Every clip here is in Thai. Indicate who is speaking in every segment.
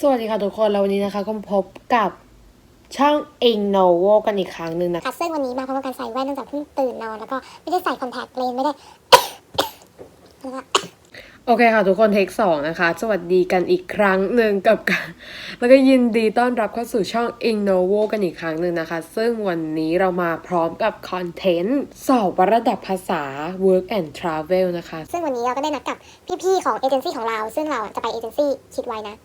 Speaker 1: สวัสดีค่ะทุกคนแล้ววันนี้นะคะก็พบกับช่องอิงโนโวกันอีกครั้งหนึ่งนะคะ
Speaker 2: ค่ะซึ่งวันนี้มาพร้อมกับการใส่แว่นเนื่องจากเพิ่งตื่นนอนแล้วก็ไม่ได้ใส่คอนแทคเลนส์ไม่ได้แล้วก็
Speaker 1: โอเคค่ะทุกคนเทคสองนะคะ สวัสดีกันอีกครั้งหนึ่งกับการแล้วก็ยินดีต้อนรับเข้าสู่ช่อง i n n o v o กันอีกครั้งหนึ่งนะคะ ซึ่งวันนี้เรามาพร้อมกับคอนเทนต์สอบวัดระดับภาษา Work and Travel นะคะ
Speaker 2: ซึ่งวันนี้เราก็ได้นัดกับพี่ๆของเอเจนซี่ของเรา ซึ่งเราอะจะไปเอเจนซี่คิดไว้นะ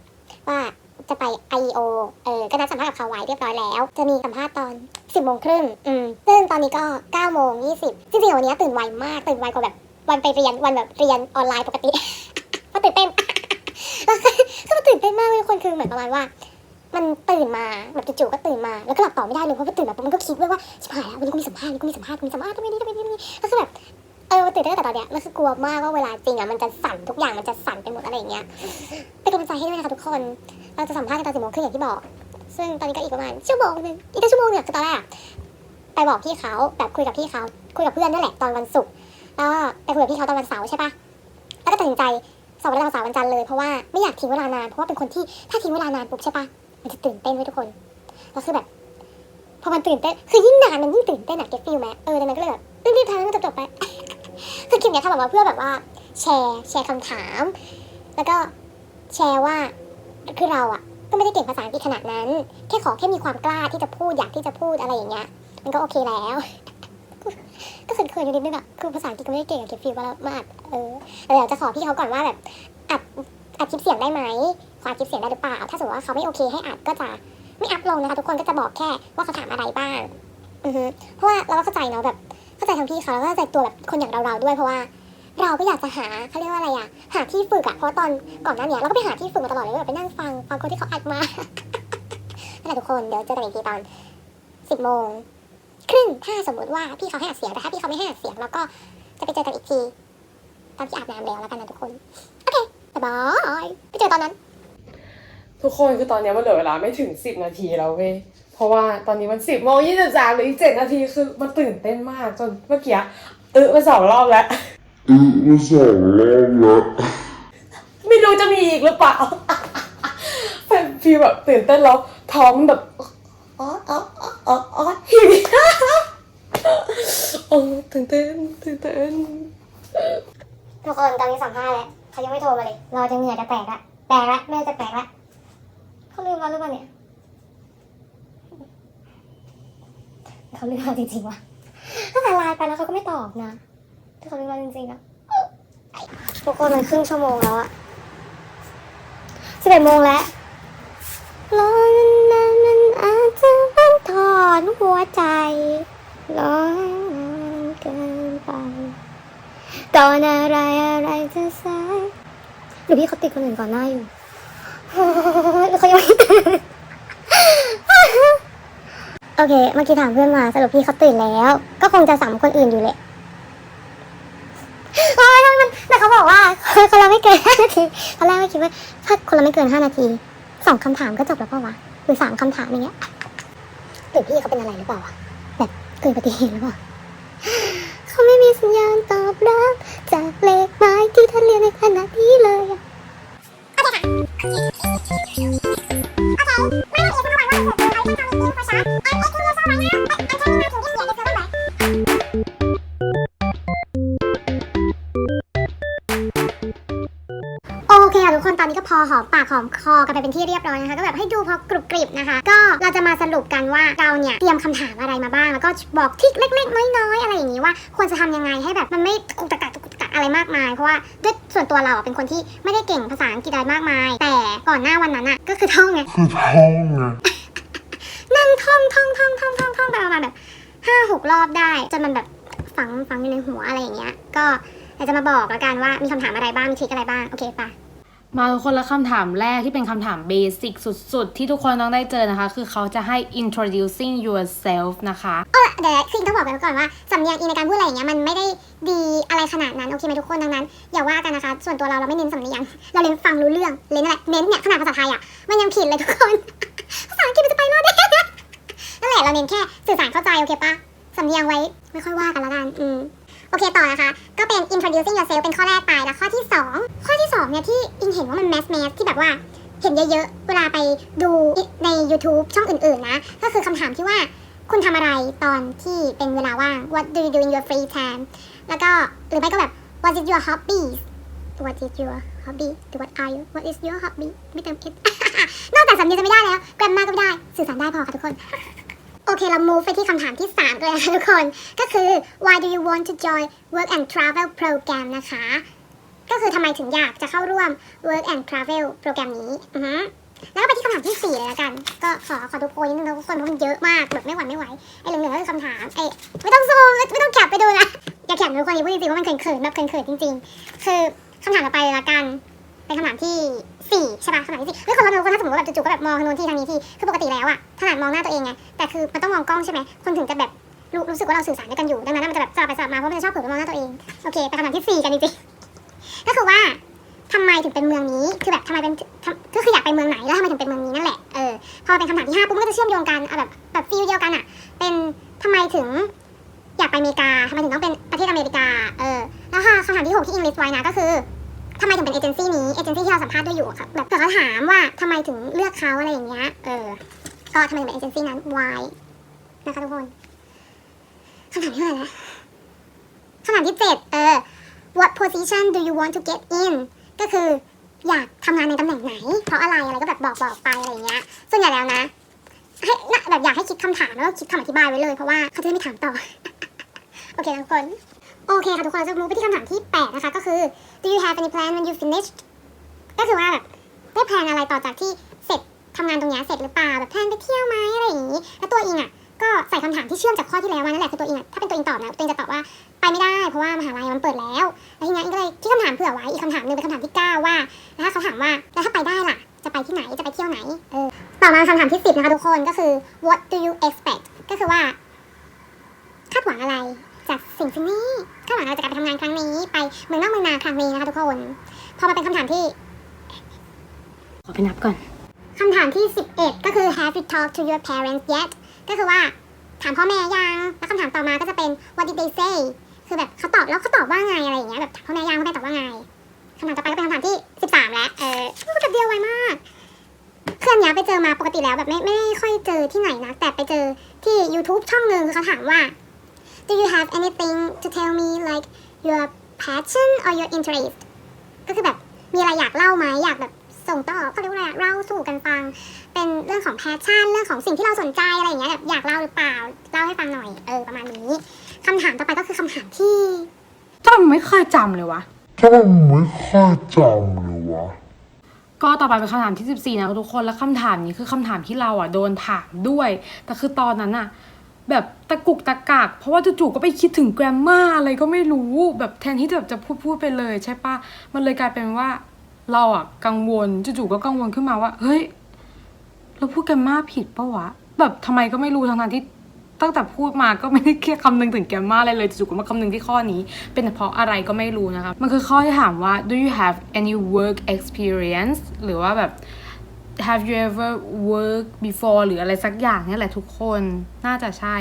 Speaker 2: ว่าจะไป IEO เออก็นัดสัมภาษณ์กับเขาไว้เรียบร้อยแล้ว จะมีสัมภาษณ์ตอน 10โมงครึ่งอืมซึ่งตอนนี้ก็9โมง20จริงๆวันนี้ตื่นไวมาก ตื่นไวกว่าแบบวันไปเรียนวันแบบเรียนออนไลน์ปกติเพราะตื่นเต้นแล้วก็คือมันตื่นเต้นมากเลยคนคือเหมือนประมาณว่า มันตื่นมาแบบจู่ๆก็ตื่นมาแล้วก็หลับต่อไม่ได้เลยเพราะว่าตื่นแบบมันก็คิดไว้ว่าชิบหายแล้ววันนี้กูมีสัมภาษณ์วันนี้กูมีสัมภาษณ์กูมีสัมภาษณ์ทำไมนี่ทำไมนี่ทำไมนี่แล้วคือแบบ เออมันตื่นเต้นแต่ตอนเนี้ยแล้วคือกลัวมากว่าเวลาจริงอะมันจะสั่นทุกอย่างมันจะสั่นไปหมดอะไรอย่างเงี้ยเป็นกำลังใจให้ด้วยนะคะทุกคน เราจะสัมภาษณ์กันตอนสิบโมงครึ่งอย่างที่บอก ซึ่งตอนนี้ก็อีกประมาณชั่วโมงหนึงอีกแค่ชั่วโมงเนี่ยคือตอนแรกไปบอกพี่เขาแบบคุยกับพี่เขาคุยกับเพื่อนนั่นแหละตอนวันศุกร์แล้วไปคุยกับพี่เขาตอนวันเสาร์ใช่ปะแล้วก็ตัดสินใจสอบวันเสาร์วันจันทร์เลยเพราะว่าไม่อยากทิ้งเวลานานเพราะว่าเป็นคนที่ถ้าทิ้งเวลานานปุ๊บใช่ปะมันจะตื่นเต้นไว้ยทุกคนแล้วคือแบบพอมันตื่นเต้นคือยิ่งนานมันยิ่งตื่นเต้นอะเก็ตฟิลไหมเออดังนั้นก็เลยแบบรีบๆทำให้มันจบๆไป คือคลิปเนี้ยทำออกมาเพื่อแบบว่า แชร์แชร์คำถาม แล้วก็แชร์ว่าคือเราอะก็ไม่ได้เก่งภาษาอังกฤษขนาดนั้น แค่ขอแค่มีความกล้าที่จะพูดอยากที่จะพูดอะไรอย่างเงี้ยมันก็โอเคแล้ว ก็เขินๆอยู่นิดนึงอะคือภาษาอังกฤษก็ไม่ได้เก่งอะเก็ตฟิลว่าเรามาอัดเออเดี๋ยวจะขอพี่เขาก่อนว่าแบบอัดอัดคลิปเสียงได้ไหมขออัดคลิปเสียงได้หรือเปล่า ถ้าสมมติว่าเขาไม่โอเคให้อัดก็จะไม่อัพลงนะคะทุกคนก็จะบอกแค่ว่าเขาถามอะไรบ้าง อือฮึเพราะว่าเราก็เข้าใจเนาะแบบ เข้าใจทางพี่เขาแล้วก็เข้าใจตัวแบบคนอย่างเราๆด้วยเพราะว่า เราก็อยากจะหาเขาเรียกว่าอะไรอะหาที่ฝึกอะเพราะตอนก่อนหน้าเนี้ยเราก็ไปหาที่ฝึกมาตลอดเลยแบบไปนั่งฟังฟังคนที่เขาอัดมานั่นแหละทุกคนเดี๋ยวเจอกันอีกทีตอนสิบโมงครึ่งถ้าสมมติว่าพี่เขาให้อัดเสียงแต่ถ้าพี่เขาไม่ให้อัดเสียงเราก็จะไปเจอกันอีกทีตอนที่อาบน้ำแล้วแล้วกันนะทุกคนโอเคบ๊ายบายไปเจอตอนนั้น
Speaker 1: ทุกคนคือตอนนี้มันเหลือเวลาไม่ถึง10นาทีแล้วเว้ย เพราะว่าตอนนี้มัน10โมง23หรืออีก7นาทีคือมันตื่นเต้นมากจนเมื่อกี้เออมาสองรอบแล้ว
Speaker 3: อืมาสองรอบแล้ว
Speaker 1: ไม่รู้จะมีอีกหรือเปล่าเป็นฟีลแบบตื่นเต้นแล้วท้องแบบอ๋ออ๋ออ๋ออ๋ออ๋อหิวโอ้ตื่นเต้นตื่นเต้น
Speaker 2: ทุกคนตอนนี้สัมภาษณ์แล้วเขายังไม่โทรมาเลย รอจะเหงื่อจะแตกละแตกละแม่จะแตกละเขาลืมเราหรือเปล่าเนี่ย เขาลืมเราจริงๆวะตั้งแต่ไลน์ไปแล้วเขาก็ไม่ตอบนะถ้าเขาลืมเราจริงๆอะทุกคนมันครึ่งชั่วโมงแล้วอะสิบเอ็ดโมงแล้วรอนานๆมันอาจจะบันทอนหัวใจรอนานเกินไปตอนอะไรอะไรจะสายหรือพี่เขาติดคนอื่นก่อนหน้าอยู่หรือเขายังไม่ตื่น โอเค เมื่อกี้ถามเพื่อนมาสรุปพี่เขาตื่นแล้ว ก็คงจะสัมคนอื่นอยู่แหละโอ้ยมันแต่เขาบอกว่าคนละไม่เกินห้านาทีตอนแรกไม่คิดว่า ถ้าคนละไม่เกินห้านาทีสองคำถามก็จบแล้วเปล่าวะหรือสามคำถามอย่างเงี้ยหรือพี่เขาเป็นอะไรหรือเปล่าวะแบบเกิดอุบัติเหตุหรือเปล่าเขาไม่มีสัญญาณตอบรับจากเลขหมายที่ท่านเรียนในขณะนี้เลยอะโอเคค่ะ ทุกคนตอนนี้ก็พอหอมปากหอมคอกันไปเป็นที่เรียบร้อยนะคะ ก็แบบให้ดูพอกรุบกริบนะคะ ก็เราจะมาสรุปกันว่าเราเนี่ยเตรียมคำถามอะไรมาบ้าง แล้วก็บอกทริคเล็ก ๆ น้อยๆอะไรอย่างนี้ว่าควรจะทำยังไงให้แบบมันไม่กุกตะกักกุกตะกักอะไรมากมาย เพราะว่าด้วยส่วนตัวเราอะเป็นคนที่ไม่ได้เก่งภาษาอังกฤษอะไรมากมาย แต่ก่อนหน้าวันนั้นอะก็คือท่องไง
Speaker 3: คือท้องไง
Speaker 2: นั่งท่องท่องท่องท่องท่องท่องไปประมาณแบบห้าหกรอบได้จนมันแบบฝังฝังอยู่ในหัวอะไรอย่างเงี้ย ก็อยากจะมาบอกแล้วกันว่ามีคำถามอะไรบ้างมีทริคอะไรบ้าง โอเคปะ
Speaker 1: มาทุกคนและคำถามแรกที่เป็นคำถามเบสิกสุดๆ ที่ทุกคนต้องได้เจอนะคะ คือเขาจะให้ introducing yourself นะคะ
Speaker 2: เออเดี๋ยวคือต้องบอกกันไว้ก่อนว่าสำเนียงอีในการพูดอะไรอย่างเงี้ยมันไม่ได้ดีอะไรขนาดนั้น โอเคไหมทุกคนดังนั้น อย่าว่ากันนะคะ ส่วนตัวเราเราไม่เน้นสำเนียง เราเน้นฟังรู้เรื่องเน้นอะไรเน้นเนี่ยขนาดภาษาไทยอะมันยังผิดเลยทุกคนภาษาอังกฤษมันจะไปรอดได้ นั่นแหละเราเน้นแค่สื่อสารเข้าใจโอเคปะสำเนียงไว้ไม่ค่อยว่ากันละกันอืมโอเคต่อนะคะ ก็เป็น introducing yourself เป็นข้อแรกไปแล้วข้อที่สองข้อที่สองเนี่ยที่อิงเห็นว่ามัน mass mass ที่แบบว่าเห็นเยอะๆ เวลาไปดูใน YouTube ช่องอื่นๆนะ ก็คือคำถามที่ว่าคุณทำอะไรตอนที่เป็นเวลาว่าง What do you do in your free time แล้วก็หรือไม่ก็แบบ What is your hobbies What is your hobby หรือ What are you What is your hobby ไม่เติม it นอกจากสำเนียงจะไม่ได้แล้ว แกรมมาก็ไม่ได้ สื่อสารได้พอค่ะทุกคน อเคเรา move ไปที่คำถามที่3เลยนะทุกคน ก็คือ why do you want to join work and travel program นะคะ ก็คือทำไมถึงอยากจะเข้าร่วม work and travel โปรแกรมนี้อือฮึแล้วก็ไปที่คำถามที่ 4 เลยละกัน ก็ขอขอดูโพยนิดนึงนะทุกคนเพราะมันเยอะมากแบบไม่หวั่นไม่ไหว ไอ้เหลืองๆก็คือคำถามไอ้ไม่ต้องซูมไม่ต้องแคปไปดูนะ อย่าแคปทุกคนอย่าพูดจริงๆว่ามันเขินๆแบบเขินๆจริง ๆ คือคำถามต่อไปเลยละกัน เป็นคำถามที่ สี่ใช่ป่ะคำถามที่สี่เฮ้ยคนเราเป็นคนถ้าสมมติว่าแบบจู่ๆก็แบบมองทางโน้นที่ทางนี้ที่คือปกติแล้วอะถนัดมองหน้าตัวเองไงแต่คือมันต้องมองกล้องใช่ไหมคนถึงจะแบบรู้รู้สึกว่าเราสื่อสารด้วยกันอยู่ดังนั้นมันจะแบบสลับไปสลับมาเพราะมันจะชอบเผลอไปมองหน้าตัวเองโอเคไปคำถามที่สี่กันจริงๆก็คือว่าทำไมถึงเป็นเมืองนี้ คือแบบทำไมเป็นก็คืออยากไปเมืองไหน แล้วทำไมถึงเป็นเมืองนี้นั่นแหละ เออ พอเป็นคำถามที่ห้าปุ๊บมันก็จะเชื่อมโยงกันเอาแบบแบบฟีลเดียวกันอะเป็นทำไมถึงอยากไปอเมริกาทำไมถึงต้องเป็นประเทศอเมริกา เออ แล้วค่ะคำถามที่หกที่อิงลิสไว้นะก็คือ ทำไมถึงเป็นเอเจนซี่นี้เอเจนซี่ที่เราสัมภาษณ์ด้วยอยู่อะค่ะแบบเผื่อเขาถามว่าทำไมถึงเลือกเขาอะไรอย่างเงี้ยเออก็ทำไมถึงเป็นเอเจนซี่นั้น why นะคะทุกคนคำถามที่เท่าไหร่นะคำถามที่เจ็ดเออ what position do you want to get in ก็คืออยากทำงานในตำแหน่งไหน เพราะอะไรอะไรก็แบบบอกบอกไปอะไรอย่างเงี้ยส่วนใหญ่แล้วนะให้แบบอยากให้คิดคำถามแล้วก็คิดคำอธิบายไว้เลยเพราะว่าเขาจะได้ไม่ถามต่อ โอเคทุกคน โอเคค่ะทุกคนจะมูไปที่คำถามที่แปดนะคะ ก็คือ do you have any plan when you finished ก็คือว่าแบบได้แพลนอะไรต่อจากที่เสร็จทำงานตรงนี้เสร็จหรือเปล่าแบบแพลนไปเที่ยวไหมอะไรอย่างนี้ แล้วตัวอิงอะก็ใส่คำถามที่เชื่อมจากข้อที่แล้วมานั่นแหละคือตัวเองอะถ้าเป็นตัวเองตอบนะตัวเองจะตอบว่าไปไม่ได้เพราะว่ามหาลัยมันเปิดแล้วแล้วทีนี้อิงก็เลยที่คำถามเผื่อไว้อีกคำถามหนึงเป็นคำถามที่เก้าว่าแล้วถ้าเขาถามว่าแล้วถ้าไปได้ล่ะ จะไปที่ไหนจะไปเที่ยวไหนเออต่อมาคำถามที่สิบนะคะทุกคนก็คือ what do you expect ก็คือว่าคาดหวังอะไรจากสิ่งสิ่งนี้ คาหวังอะไรจากการไปทำงานครั้งนี้ไปเมืองนอกเมืองนาครั้งนี้นะคะทุกคนพอมาเป็นคำถามที่
Speaker 1: ขอไปนับก่อน
Speaker 2: คำถามที่ 11 ก็คือ have you talked to your parents yet ก็คือว่าถามพ่อแม่ยังแล้วคำถามต่อมาก็จะเป็น what did they say คือแบบเขาตอบแล้วเขาตอบว่าไงอะไรอย่างเงี้ยแบบถามพ่อแม่ยังพ่อแม่ตอบว่าไงคำถามต่อไปก็เป็นคำถามที่ 13 แล้วเออพูดกับเดียวไวมากเครื่องนี้ยไปเจอมาปกติแล้วแบบไม่ไม่ค่อยเจอที่ไหนนะแต่ไปเจอที่ YouTube ช่องหนึ่งคือเขาถามว่า do you have anything to tell me like your passion or your interest ก็คือแบบมีอะไรอยากเล่าไหมอยากแบบส่งต่อเขาเรียกว่าอะไรอะเล่าสู่กันฟัง เป็นเรื่องของแพชชั่นเรื่องของสิ่งที่เราสนใจอะไรอย่างเงี้ยแบบอยากเล่าหรือเปล่าเล่าให้ฟังหน่อยเออประมาณนี้คำถามต่อไปก็คือคำถามที่
Speaker 1: ทำไมไม่เคยจำเลยวะ
Speaker 3: ถ้ามันไม่ค่อยจำเลยวะ
Speaker 1: ก็ต่อไปเป็นคำถามที่ 14 นะทุกคน แล้วคำถามนี้คือคำถามที่เราอะโดนถามด้วย แต่คือตอนนั้นอะ แบบตะกุกตะกักเพราะว่าจู่ๆก็ไปคิดถึงแกรมมาอะไรก็ไม่รู้แบบแทนที่จะแบบจะพูดพูดไปเลย ใช่ปะมันเลยกลายเป็นว่า เราอะกังวลจู่ๆก็กังวลขึ้นมาว่า เฮ้ย เราพูดแกรมมาผิดปะวะ แบบทำไมก็ไม่รู้ทั้งๆที่ตั้งแต่พูดมาก็ไม่ได้แค่คำนึงถึงแกรมมาอะไรเลยจู่ๆก็มาคำนึงที่ข้อนี้ เป็นเพราะอะไรก็ไม่รู้นะคะมันคือข้อที่ถามว่า do you have any work experience หรือว่าแบบ have you ever worked before หรืออะไรสักอย่างเนี่ยแหละทุกคนน่าจะใช่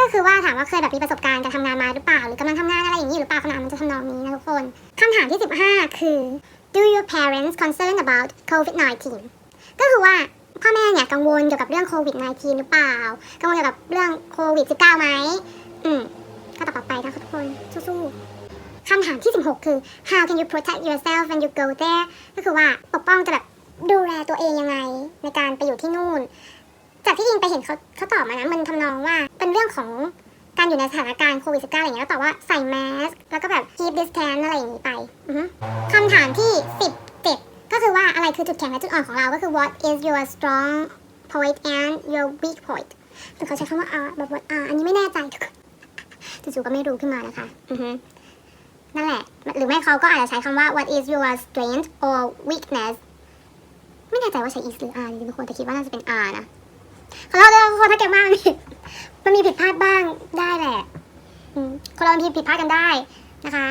Speaker 2: ก็คือว่าถามว่าเคยแบบมีประสบการณ์การทำงานมาหรือเปล่า หรือกำลังทำงานอะไรอย่างนี้หรือเปล่าคำถามมันจะทำนองนี้นะทุกคนคำถามที่ 15 คือ do your parents concern about COVID-19 ก็คือว่าพ่อแม่เนี่ยกังวลเกี่ยวกับเรื่องโควิด -19 หรือเปล่า กังวลเกี่ยวกับเรื่องโควิด -19 ไหม อืมก็ตอบไปนะคะทุกคน สู้ๆคำถามที่ 16 คือ how can you protect yourself when you go there ก็คือว่าปกป้องจะแบบ ดูแลตัวเองยังไง ในการไปอยู่ที่นู่น จากที่ยิงไปเห็นเขาเขาตอบมานะมันทำนองว่าเป็นเรื่องของการอยู่ในสถานการณ์โควิด -19 อะไรอย่างเงี้ยแล้วตอบว่าใส่แมสแล้วก็แบบ keep distance อะไรอย่างงี้ไปคำถามที่ 17 ก็คือว่าอะไรคือจุดแข็งและจุดอ่อนของเราก็คือ what is your strong point and your weak point แต่เขาใช้คำว่า R แบบ what R อันนี้ไม่แน่ใจจู่ๆก็ไม่รู้ขึ้นมานะคะนั่นแหละ หรือไม่เขาก็อาจจะใช้คำว่า what is your strength or weakness ไม่แน่ใจว่าใช้ is หรือ R จริงๆทุกคนแต่คิดว่าน่าจะเป็น R นะขอโทษด้วยทุกคนถ้าเก่งมากมันมีมันมีผิดพลาดบ้างได้แหละคนเราบางทีผิดพลาดกันได้นะคะ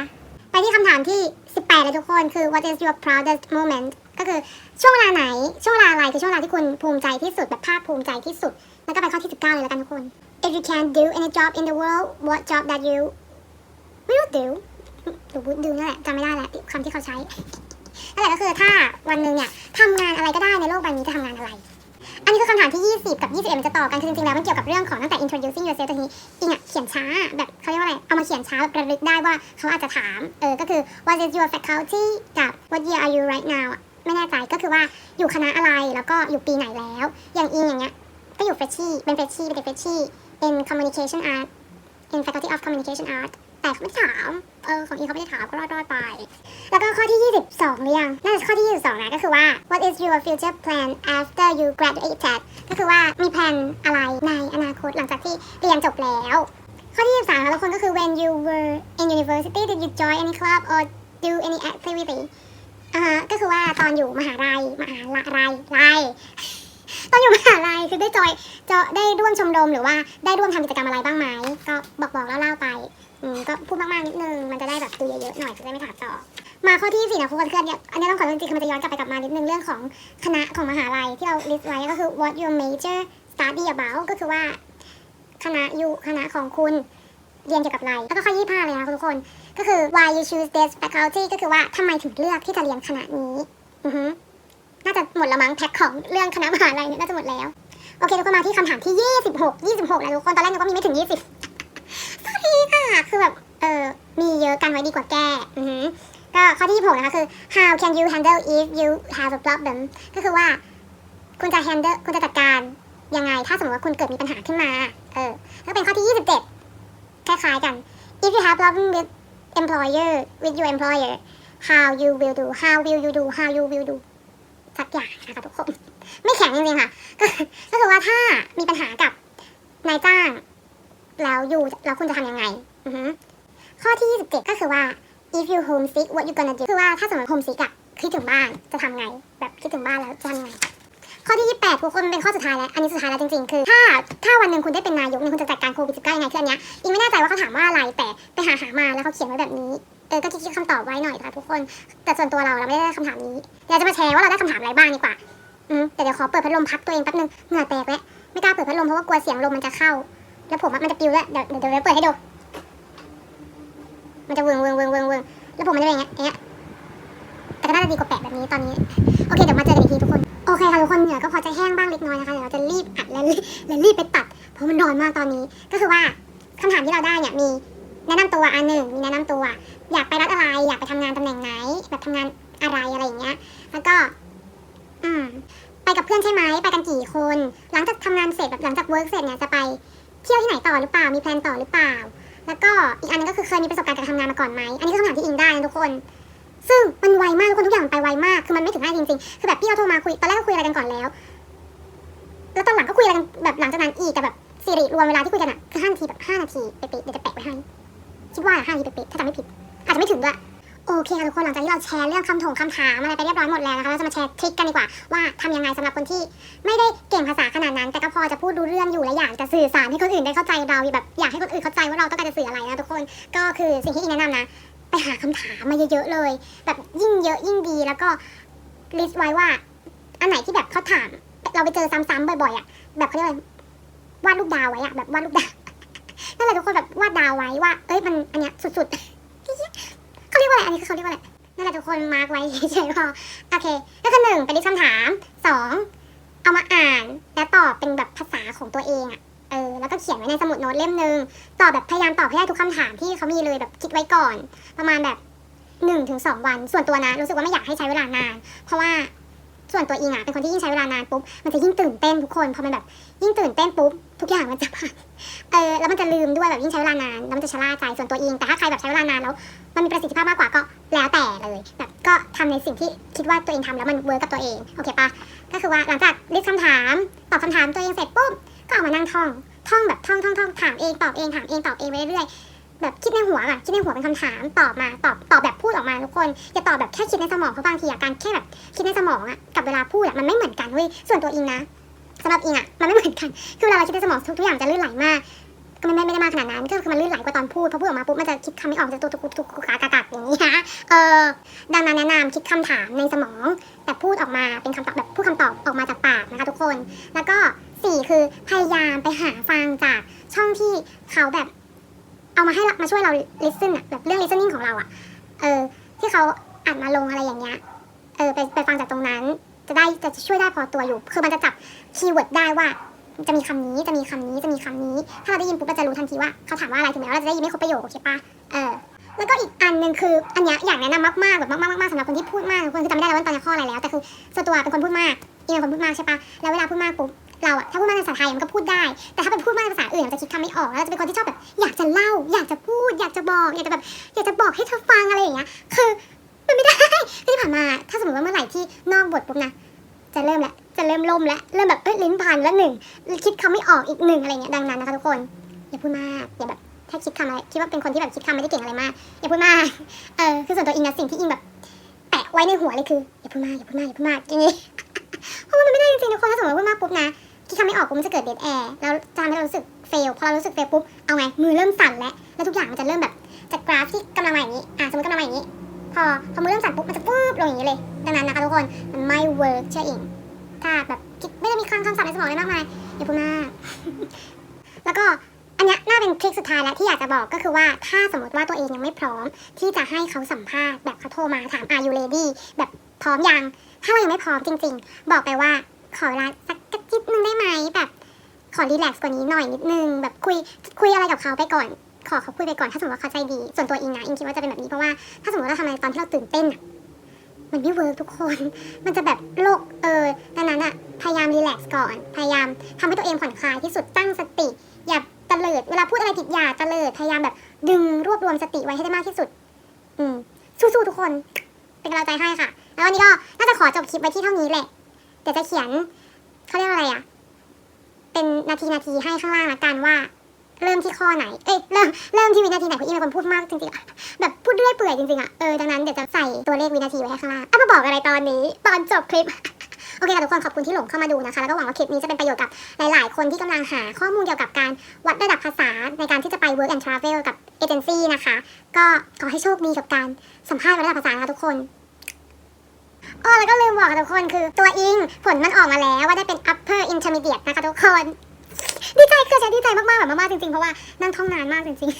Speaker 2: ไปที่คำถามที่ 18เลยทุกคนคือ what is your proudest moment ก็คือช่วงเวลาไหน ช่วงเวลาอะไรคือช่วงเวลาที่คุณภูมิใจที่สุดแบบภาคภูมิใจที่สุด แล้วก็ไปข้อที่ 19 เลยแล้วกันทุกคน if you can do any job in the world what job that you will do หรือ would do นั่นแหละจำไม่ได้แล้วคำที่เขาใช้ นั่นแหละก็คือถ้าวันหนึ่งเนี่ยทำงานอะไรก็ได้ในโลกใบนี้จะทำงานอะไร อันนี้คือคำถามที่ 20 กับ 21 มันจะต่อกัน คือจริงๆ แล้วมันเกี่ยวกับเรื่องของตั้งแต่ introducing yourself ต่ทีนี้อิงอะเขียนช้าแบบเขาเรียกว่าอะไร เอามาเขียนช้าแบบระลึกได้ว่าเขาอาจจะถาม เออ ก็คือ what is your faculty กับ what year are you right now ไม่แน่ใจก็คือว่าอยู่คณะอะไร แล้วก็อยู่ปีไหนแล้ว อย่างอิงอย่างเงี้ย ก็อยู่ freshie เป็น freshie เป็นเด็ก freshie เป็น communication art เป็น faculty of communication art แต่เขาไม่ถาม เออ ของอิงเขาไม่ได้ถามก็รอดๆไป แล้วก็ข้อที่ 22หรือยังน่าจะข้อที่ 22 นะ ก็คือว่า what is your future plan after you graduated ก็คือว่ามีแผนอะไรในอนาคตหลังจากที่เรียนจบแล้ว ข้อที่ 23ค่ะทุกคนก็คือ when you were in university did you join any club or do any activity อ่าฮะก็คือว่าตอนอยู่มหาลัยมหาลัยลัยตอนอยู่มหาลัยคือได้จอยจะได้ร่วมชมรมหรือว่าได้ร่วมทำกิจกรรมอะไรบ้างไหมก็บอกบอกๆเล่าๆไป อืมก็พูดมากๆนิดนึง มันจะได้แบบดูเยอะๆหน่อยจะได้ไม่ถามต่อ มาข้อที่สี่นะครูกันคืออันเนี้ยอันนี้ต้องขอโทษจริงๆคือมันจะย้อนกลับไปกลับมานิดนึงเรื่องของคณะของมหาลัยที่เรา list ไว้ก็คือ what your major study about ก็คือว่าคณะอยู่คณะของคุณเรียนเกี่ยวกับอะไร แล้วก็ข้อยี่ห้าเลยนะทุกคน ก็คือ why you choose this faculty ก็คือว่าทำไมถึงเลือกที่จะเรียนคณะนี้อือฮึน่าจะหมดละมั้งแพ็คของเรื่องคณะมหาลัยเนี่ยน่าจะหมดแล้ว โอเคทุกคนมาที่คำถามที่ 26 26นะทุกคนตอนแรกนึกว่ามีไม่ถึง 20สวัสดี ค่ะ คือแบบ เออมีเยอะกันไว้ดีกว่าแก้อือก็ข้อที่26นะคะคือ how can you handle if you have a problem ก็คือว่า คุณจะ handle คุณจะจัดการยังไง ถ้าสมมติว่าคุณเกิดมีปัญหาขึ้นมา เออแล้วก็เป็นข้อที่ 27 คล้ายๆกัน if you have problem with employer with your employer how you will do how will you do how you will do สักอย่างนะคะทุกคน ไม่แข็งจริงๆค่ะ ก็คือก็คือว่าถ้ามีปัญหากับนายจ้าง แล้วอยู่แล้วคุณจะทำยังไงอือฮึข้อที่ 27 ก็คือว่า if you homesick what you gonna do คือว่าถ้าสมมติ homesick อะคิดถึงบ้านจะทำไง แบบคิดถึงบ้านแล้วจะทำไง ข้อที่ 28ทุกคนเป็นข้อสุดท้ายแล้ว อันนี้สุดท้ายแล้วจริงๆ คือ ถ้าถ้าวันหนึ่งคุณได้เป็นนายกเนี่ยคุณจะจัดการโควิด -19 ยังไงคืออันเนี้ยอิงไม่แน่ใจว่าเขาถามว่าอะไรแต่ไปหาหามาแล้วเขาเขียนไว้แบบนี้เออก็คิดคำตอบไว้หน่อยค่ะทุกคน แต่ส่วนตัวเราเราไม่ได้คำถามนี้เดี๋ยวจะมาแชร์ว่าเราได้คำถามอะไรบ้างดีกว่า อืมแต่เดี๋ยวขอเปิดพัดลมพัดตัวเองแป๊บนึงเหงื่อแตกแล้วไม่กล้าเปิดพัดลมเพราะว่ากลัวเสียงลมมันจะเข้า แล้วผมมันจะปิวแล้วเดี๋ยวเดี๋ยวเดี๋ยวเปิดให้ดู มันจะเวิงเวิงเวิงเวิงเวิงแล้วผมมันจะเป็นอย่างเงี้ยอย่างเงี้ยแต่ก็น่าจะดีกว่าแปะแบบนี้ตอนนี้ โอเคเดี๋ยวมาเจอกันอีกทีทุกคน โอเคค่ะทุกคนเหงื่อก็พอจะแห้งบ้างเล็กน้อยนะคะเดี๋ยวเราจะรีบอัดและรีบและรีบไปตัด เพราะมันร้อนมากตอนนี้ ก็คือว่าคำถามที่เราได้เนี่ยมีแนะนำตัวอันหนึ่งมีแนะนำตัว อยากไปรัฐอะไร อยากไปทำงานตำแหน่งไหน แบบทำงานอะไรอะไรอย่างเงี้ย แล้วก็ อืม ไปกับเพื่อนใช่ไหมไปกันกี่คน หลังจากทำงานเสร็จแบบหลังจากเวิร์กเสร็จเนี่ยจะไป เที่ยวที่ไหนต่อหรือเปล่า มีแพลนต่อหรือเปล่า แล้วก็อีกอันนึงก็คือเคยมีประสบการณ์การทำงานมาก่อนไหม อันนี้คือคำถามที่อิงได้นะทุกคน ซึ่งมันไวมากทุกคนทุกอย่างมันไปไวมาก คือมันไม่ถึงห้าจริงๆ คือแบบพี่เขาโทรมาคุย ตอนแรกก็คุยอะไรกันก่อนแล้ว แล้วตอนหลังก็คุยอะไรกันแบบหลังจากนั้นอีกแต่แบบสิริรวมเวลาที่คุยกันอะคือห้านาทีแบบห้านาทีเป๊ะๆเดี๋ยวจะแปะไว้ให้ คิดว่าห้านาทีเป๊ะๆถ้าจำไม่ผิด อาจจะไม่ถึงด้วย อเคค่ะทุกคนหลังจากที่เราแชร์เรื่องคำถงคำถามอะไรไปเรียบร้อยหมดแล้วนะคะเราจะมาแชร์ทริคกันดีกว่าว่าทำยังไงสำหรับคนที่ไม่ได้เก่งภาษาขนาดนั้น แต่ก็พอจะพูดรู้เรื่องอยู่และอยากจะสื่อสารให้คนอื่นได้เข้าใจเราแบบอยากให้คนอื่นเข้าใจว่าเราต้องการจะสื่ออะไรนะทุกคนก็คือสิ่งที่อีแนะนำนะไปหาคำถามมาเยอะๆเลย แบบยิ่งเยอะยิ่งดีแล้วก็ลิสต์ไว้ว่า อันไหนที่แบบเขาถาม เราไปเจอซ้ำๆบ่อยๆอะแบบเขาเรียกอะไรวาดรูปดาวไว้อะแบบวาดรูปดาวนั่นแหละทุกคนแบบวาดดาวไว้ว่า เอ้ยมันอันเนี้ยสุดๆ เขาเรียกว่าอะไร อันนี้คือเขาเรียกว่าอะไร นั่นแหละทุกคนมาร์กไว้เฉยๆพอ โอเค ก็คือหนึ่งเป็นลิสต์คำถามสองเอามาอ่าน และตอบเป็นแบบภาษาของตัวเองอะเออ แล้วก็เขียนไว้ในสมุดโน้ตเล่มหนึ่งตอบแบบพยายามตอบให้ได้ทุกคำถามที่เขามีเลยแบบคิดไว้ก่อน ประมาณแบบหนึ่งถึงสองวัน ส่วนตัวนะรู้สึกว่าไม่อยากให้ใช้เวลานาน เพราะว่า ส่วนตัวอิงอะเป็นคนที่ยิ่งใช้เวลานานปุ๊บมันจะยิ่งตื่นเต้นทุกคนพอมันแบบยิ่งตื่นเต้นปุ๊บทุกอย่างมันจะผ่านเออแล้วมันจะลืมด้วยแบบยิ่งใช้เวลานานแล้วมันจะชะล่าใจส่วนตัวอิงแต่ถ้าใครแบบใช้เวลานานแล้วมันมีประสิทธิภาพมากกว่าก็แล้วแต่เลยแบบก็ทำในสิ่งที่คิดว่าตัวเองทำแล้วมันเวิร์กกับตัวเองโอเคปะก็คือว่าหลังจากลิสคำถามตอบคำถามตัวเองเสร็จปุ๊บก็เอามานั่งท่องท่องแบบท่องท่องท่องถามเองตอบเองถามเองตอบเองไปเรื่อย แบบคิดในหัวอะคิดในหัวเป็นคำถามตอบมาตอบตอบแบบพูดออกมาทุกคนอย่าตอบแบบแค่คิดในสมองเพราะบางทีอะการแค่แบบคิดในสมองอะกับเวลาพูดอะมันไม่เหมือนกันเว้ยส่วนตัวอิงนะสำหรับอิงอะมันไม่เหมือนกัน คือเวลาเราคิดในสมองทุกทุกอย่างจะลื่นไหลมากก็ไม่ไม่ไม่ได้มากขนาดนั้นก็คือมันลื่นไหลกว่าตอนพูดพอพูดออกมาปุ๊บมันจะคิดคำไม่ออกจะตุกตุกตุกกากากอย่างนี้นะเออดังนั้นแนะนำคิดคำถามในสมอง แต่พูดออกมาเป็นคำตอบแบบพูดคำตอบออกมาจากปากนะคะทุกคน แล้วก็สี่คือพยายามไปหาฟังจากช่องที่เขาแบบ เอามาให้มาช่วยเรา listen อะแบบเรื่อง listening ของเราอะเออที่เขาอัดมาลงอะไรอย่างเงี้ยเออไปไปฟังจากตรงนั้น จะได้จะช่วยได้พอตัวอยู่ คือมันจะจับคีย์เวิร์ดได้ว่าจะมีคำนี้จะมีคำนี้จะมีคำนี้ ถ้าเราได้ยินปุ๊บเราจะรู้ทันทีว่าเขาถามว่าอะไรถึงแม้ว่าเราจะได้ยินไม่ครบประโยคโอเคปะเออแล้วก็อีกอันหนึ่งคืออันเนี้ยอยากแนะนำมากๆแบบมากๆมากๆสำหรับคนที่พูดมากคนคือจำไม่ได้แล้วว่าตอนนี้ข้ออะไรแล้วแต่คือส่วนตัวเป็นคนพูดมากอีเป็นคนพูดมากใช่ปะแล้วเวลาพูดมากปุ๊บ เราอะถ้าพูดมาภาษาไทยมันก็พูดได้ แต่ถ้าเป็นพูดมาภาษาอื่นมันจะคิดคำไม่ออกแล้วจะเป็นคนที่ชอบแบบอยากจะเล่า อยากจะพูด อยากจะบอก อยากจะแบบอยากจะบอกให้เธอฟังอะไรอย่างเงี้ย คือมันไม่ได้ที่ผ่านมาถ้าสมมติว่าเมื่อไหร่ที่นอกบทปุ๊บนะจะเริ่มละจะเริ่มล่มแล้วเริ่มแบบเอ้ยลิ้นพันแล้วหนึ่งคิดคำไม่ออกอีกหนึ่งอะไรเงี้ยดังนั้นนะคะทุกคนอย่าพูดมากอย่าแบบถ้าคิดคำอะไรคิดว่าเป็นคนที่แบบคิดคำไม่ได้เก่งอะไรมากอย่าพูดมากเออคือส่วนตัวอิงนะสิ่งที่อิงแบบแปะไว้ในหัวเลยคืออย่าพูดมากอย่าพูดมากอย่าพูดมากอย่างนี้เพราะว่ามันไม่ได้จริงๆทุกคนถ้าสมมติว่าพูดมากปุ๊บนะ คิดคำไม่ออกปุ๊บมันจะเกิดเดดแอร์แล้วจะทำให้เรารู้สึกเฟลพอเรารู้สึกเฟลปุ๊บเอาไงมือเริ่มสั่นแล้วแล้วทุกอย่างมันจะเริ่มแบบจากกราฟที่กำลังมาอย่างนี้อะสมมติกำลังมาอย่างนี้ พอพอมือเริ่มสั่นปุ๊บมันจะปุ๊บลงอย่างนี้เลย ดังนั้นนะคะทุกคนมันไม่เวิร์กเชื่ออิงถ้าแบบคิดไม่ได้มีคลังคำศัพท์ในสมองเลยมากมายอย่าพูดมากแล้วก็อันนี้น่าเป็นทริคสุดท้ายแล้วที่อยากจะบอกก็คือว่าถ้าสมมติว่าตัวเองยังไม่พร้อม ที่จะให้เขาสัมภาษณ์แบบเขาโทรมาถาม are you ready แบบพร้อมยังถ้าเรายังไม่พร้อมจริง ๆ บอกไปว่าขอเวลาสัก กระจิบนึงได้ไหมแบบ ขอรีแลกซ์กว่านี้หน่อยนิดนึงแบบคุยคุยอะไรกับเขาไปก่อน ขอเขาคุยไปก่อนถ้าสมมติว่าเขาใจดี ส่วนตัวอิงนะอิงคิดว่าจะเป็นแบบนี้เพราะว่าถ้าสมมติว่าเราทำอะไรตอนที่เราตื่นเต้นอะมันไม่เวิร์กทุกคน มันจะแบบโลกเออดังนั้นอะพยายามรีแลกซ์ก่อน พยายามทำให้ตัวเองผ่อนคลายที่สุดตั้งสติ อย่าตะเลิด เวลาพูดอะไรผิดอย่าตะเลิด พยายามแบบดึงรวบรวมสติไว้ให้ได้มากที่สุด อืมสู้ๆทุกคน เป็นกำลังใจให้ค่ะ แล้ววันนี้ก็น่าจะขอจบคลิปไว้ที่เท่านี้แหละ เดี๋ยวจะเขียน เขาเรียกว่าอะไรอะเป็นนาทีนาทีให้ข้างล่างละกันว่า เริ่มที่ข้อไหน เอ้ยเริ่มเริ่มที่วินาทีไหนคุณอีเป็นคนพูดมากจริงๆอะแบบพูดเรื่อยเปื่อยจริงๆอะเออดังนั้นเดี๋ยวจะใส่ตัวเลขวินาทีไว้ให้ข้างล่างอะมาบอกอะไรตอนนี้ ตอนจบคลิปโอเคค่ะทุกคนขอบคุณที่หลงเข้ามาดูนะคะ แล้วก็หวังว่าคลิปนี้จะเป็นประโยชน์กับหลาย ๆ คนที่กำลังหาข้อมูลเกี่ยวกับการวัดระดับภาษาในการที่จะไป work and travel กับเอเจนซี่นะคะ ก็ขอให้โชคดีกับการสัมภาษณ์วัดระดับภาษานะคะทุกคน อ๋อแล้วก็ลืมบอกค่ะทุกคนคือตัวอิงผลมันออกมาแล้วว่าได้เป็น upper intermediate นะคะทุกคน ดีใจคือจะดีใจมากๆแบบมากๆจริงๆ เพราะว่านั่งท่องนานมากจริง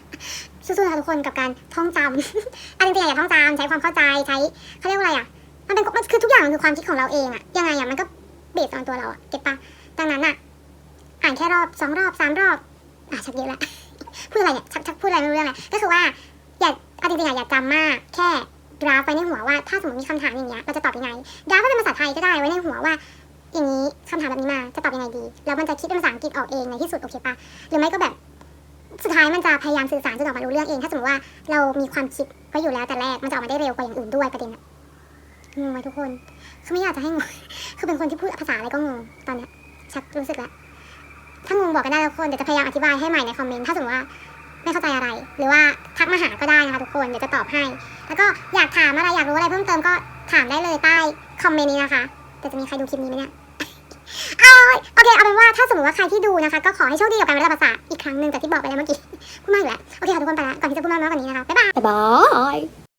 Speaker 2: ๆ สู้ๆค่ะทุกคนกับการท่องจำอันจริงๆอย่าท่องจำใช้ความเข้าใจใช้เขาเรียกว่าอะไรอะมันเป็นมันคือทุกอย่างมันคือความคิดของเราเองอะยังไงอะมันก็เบสออนตัวเราอะเก็ตปะดังนั้นอะอ่านแค่รอบสองรอบสามรอบอะชักเยอะละพูดอะไรเนี่ยชักชักพูดอะไรไม่รู้เรื่องเลยก็คือว่าอย่าเอาจริงๆอะอย่าจำมากแค่ ดราฟไว้ในหัวว่าถ้าสมมติมีคำถามอย่างเงี้ยเราจะตอบยังไงดราฟไว้เป็นภาษาไทยก็ได้ไว้ในหัวว่า อย่างนี้คำถามแบบนี้มาจะตอบยังไงดี แล้วมันจะคิดเป็นภาษาอังกฤษออกเองในที่สุดโอเคปะหรือไม่ก็แบบสุดท้ายมันจะพยายามสื่อสารจนออกมารู้เรื่องเอง ถ้าสมมติว่าเรามีความคิดไว้อยู่แล้วแต่แรกมันจะออกมาได้เร็วกว่าอย่างอื่นด้วยประเด็นอะงงไหมทุกคนคือไม่อยากจะให้งงคือเป็นคนที่พูดภาษาอะไรก็งงตอนเนี้ยชักรู้สึกแล้วถ้างงบอกกันได้ทุกคนเดี๋ยวจะพยายามอธิบายให้ใหม่ในคอมเมนต์ถ้าสมมติว่า ไม่เข้าใจอะไร หรือว่าทักมาหาก็ได้นะคะทุกคนเดี๋ยวจะตอบให้ แล้วก็อยากถามอะไรอยากรู้อะไรเพิ่มเติมก็ถามได้เลยใต้คอมเมนต์นี้นะคะแต่จะมีใครดูคลิปนี้ไหมเนี่ยเอาโอเคเอาเป็นว่าถ้าสมมติว่าใครที่ดูนะคะ ก็ขอให้โชคดีกับการเรียนภาษาอีกครั้งหนึ่งแต่ที่บอกไปแล้วเมื่อกี้พูดมากอยู่แล้วโอเคค่ะทุกคนไปละก่อนที่จะพูดมากมากกว่านี้นะคะบ๊ายบาย
Speaker 1: บ๊ายบาย